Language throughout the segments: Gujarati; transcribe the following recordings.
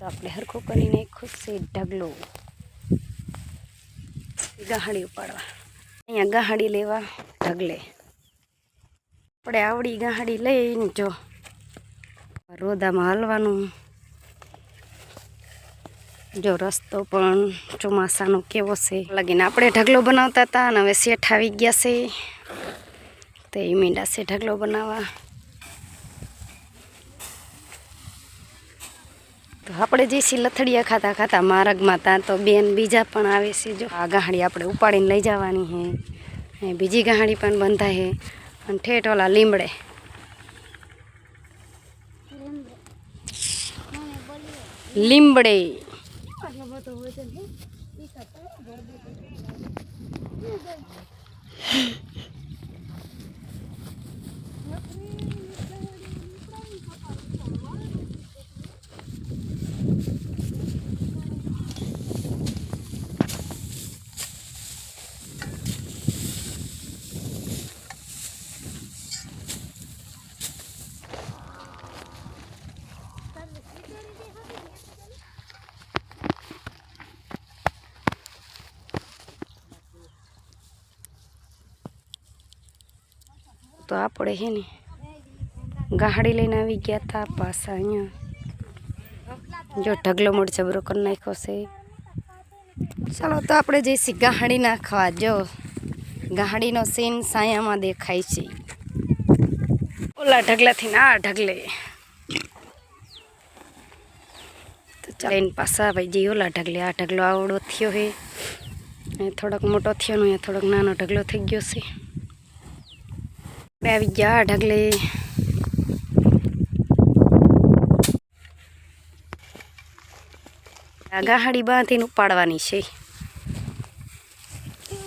તો આપણે હરખું કરીને ખુશ ઢગલો ગાહડી ઉપાડવા. અહીંયા ગાહડી લેવા ઢગલે. આપણે આવડી ગાહડી લઈને જો. રોદામાં હાલવાનું. જો રસ્તો પણ ચોમાસાનો કેવો છે. લગીને આપણે ઢગલો બનાવતા હતા અને હવે શેઠ આવી ગયા છે. તો એ મીંડા છે ઢગલો બનાવવા. આપણે જઈશી લથડિયા ખાતા ખાતા માર્ગમાં ત્યાં તો બેન બીજા પણ આવે છે જો. આ ગાહડી આપણે ઉપાડીને લઈ જવાની હે. બીજી ગાહડી પણ બંધાય હે. અને ઠેઠ ઓલા લીમડે. લીમડે. તો આપણે હે ને ગાહડી લઈને આવી ગયા હતા પાછા અહીંયા. જો ઢગલો મોડ જબરો કરી નાખ્યો છે. ચાલો તો આપણે જઈશી ગાહડી નાખવા, જો. ગાહડીનો સીન સાયામાં દેખાય છે. ઓલા ઢગલાથી ના ઢગલે. તો ચાલીને પાછા ભાઈ જઈ ઓલા ઢગલે. આ ઢગલો આવડો થયો હે. થોડોક મોટો થયો ને થોડોક નાનો ઢગલો થઈ ગયો છે. આવી ગયા ઢગલે. ગાહડી બાંધીને ઉપાડવાની છે.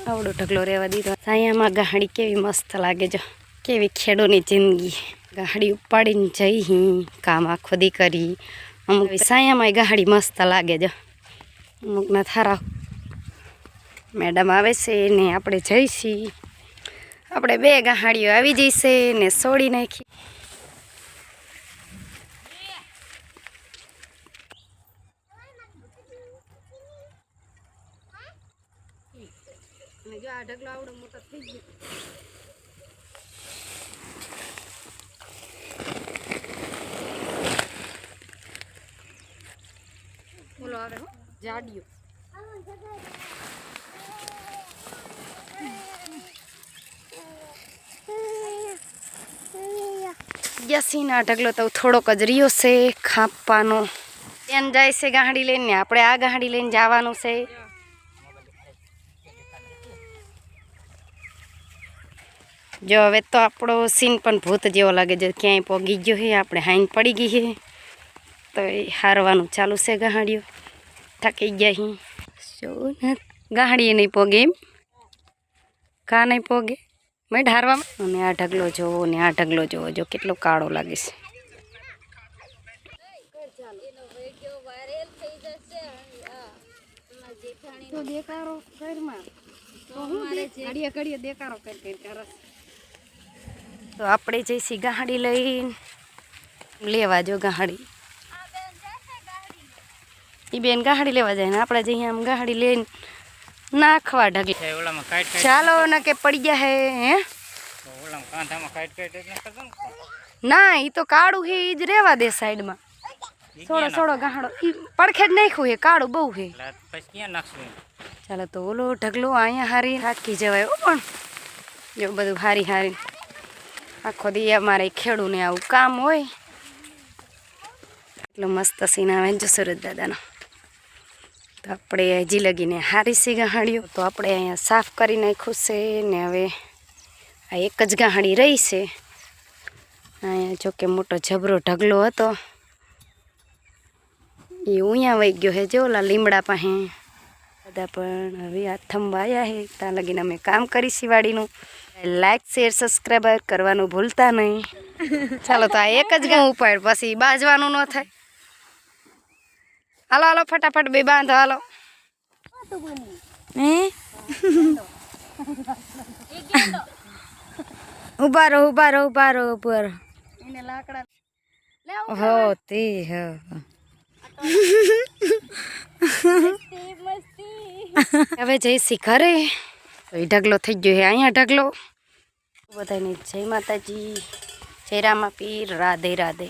આવડો ઢગલો રહેવા દીધો. સાયામાં ગાહડી કેવી મસ્ત લાગે જો. કેવી ખેડોની જિંદગી. ગાહડી ઉપાડીને જઈ હી, કામ આખો દી કરી અમુક સાયામાં ગાહડી મસ્ત લાગે જો. અમુકના થારા મેડમ આવે છે ને આપણે જઈશી. આપણે બે ગાહાડીઓ આવી જઈશે ને સોડી નાખી. જાડિયો. યસીના ઢગલો તો થોડોક જ રહ્યો છે, ખાપવાનો. એમ જાય છે ગાડી લઈને ને આપણે આ ગાડી લઈને જવાનું છે. જો હવે તો આપણો સીન પણ ભૂત જેવો લાગે છે, ક્યાંય પોગી ગયો હે, આપણે હાઈન પડી ગઈ હે. તો એ હારવાનું ચાલુ છે ગાડીઓ. થાકી ગયા હી. શું ગાડીએ નહીં પોગે એમ? કા નહીં પોગે? મેં ઢારવામાં? અને આ ઢગલો જોવો ને આ ઢગલો જોવો. જો કેટલો કાળો લાગે છે. તો દેકારો ઘરમાં. તો ઘડીએ ઘડીએ દેકારો કરી કરી તો આપણે જઈશી ગાડી લઈને લેવા જો ગાડી. એ બેન ગાડી લેવા જાય ને આપણે જઈએ આમ ગાડી લઈને નાખવા કાઈટ ચાલો ના કે પડી ગયા હે ને એ તો કાળું હે એ જ રેવા દે સાઈડમાં. થોડો થોડો ગાહડો ઈ પડખે જ નાખ્યું હે કાળું બહુ હે? ચાલો તો ઓલો ઢગલો અહીંયા હારી રાખી જવાય પણ. જો બધું હારી હારી. આખો દી અમારે ખેડૂને આવું કામ હોય. એટલું મસ્ત સીન આવે જો સુરત દાદાનો તો આપણે હજી લગીને હારી સી ગાહડીઓ તો આપણે અહીંયા સાફ કરી નાખ્યું છે ને હવે આ એક જ ગાહડી રહી છે. અહીંયા જોકે મોટો જબરો ઢગલો હતો. એ ઉયા વહી ગયો હે જો ઓલા લીમડા પાસે. બધા પણ હવે આ થંભાયા હે. ત્યાં લગીને અમે કામ કરી વાડીનું લાઈક શેર સબસ્ક્રાઈબર કરવાનું ભૂલતા નહીં. ચાલો તો આ એક જ ગામ ઉપાડ પછી બાજવાનું ન થાય. હાલો હાલો ફટાફટ બે બાંધો હાલો. હે? ઊભા રહો ઊભા રહો ઊભા રહો ઊભા રહો હો તે હો. હવે જઈશી ઘરે. તો એ ઢગલો થઈ ગયો છે અહીંયા ઢગલો. બધાને જય માતાજી. જય રામા પીર રાધે રાધે.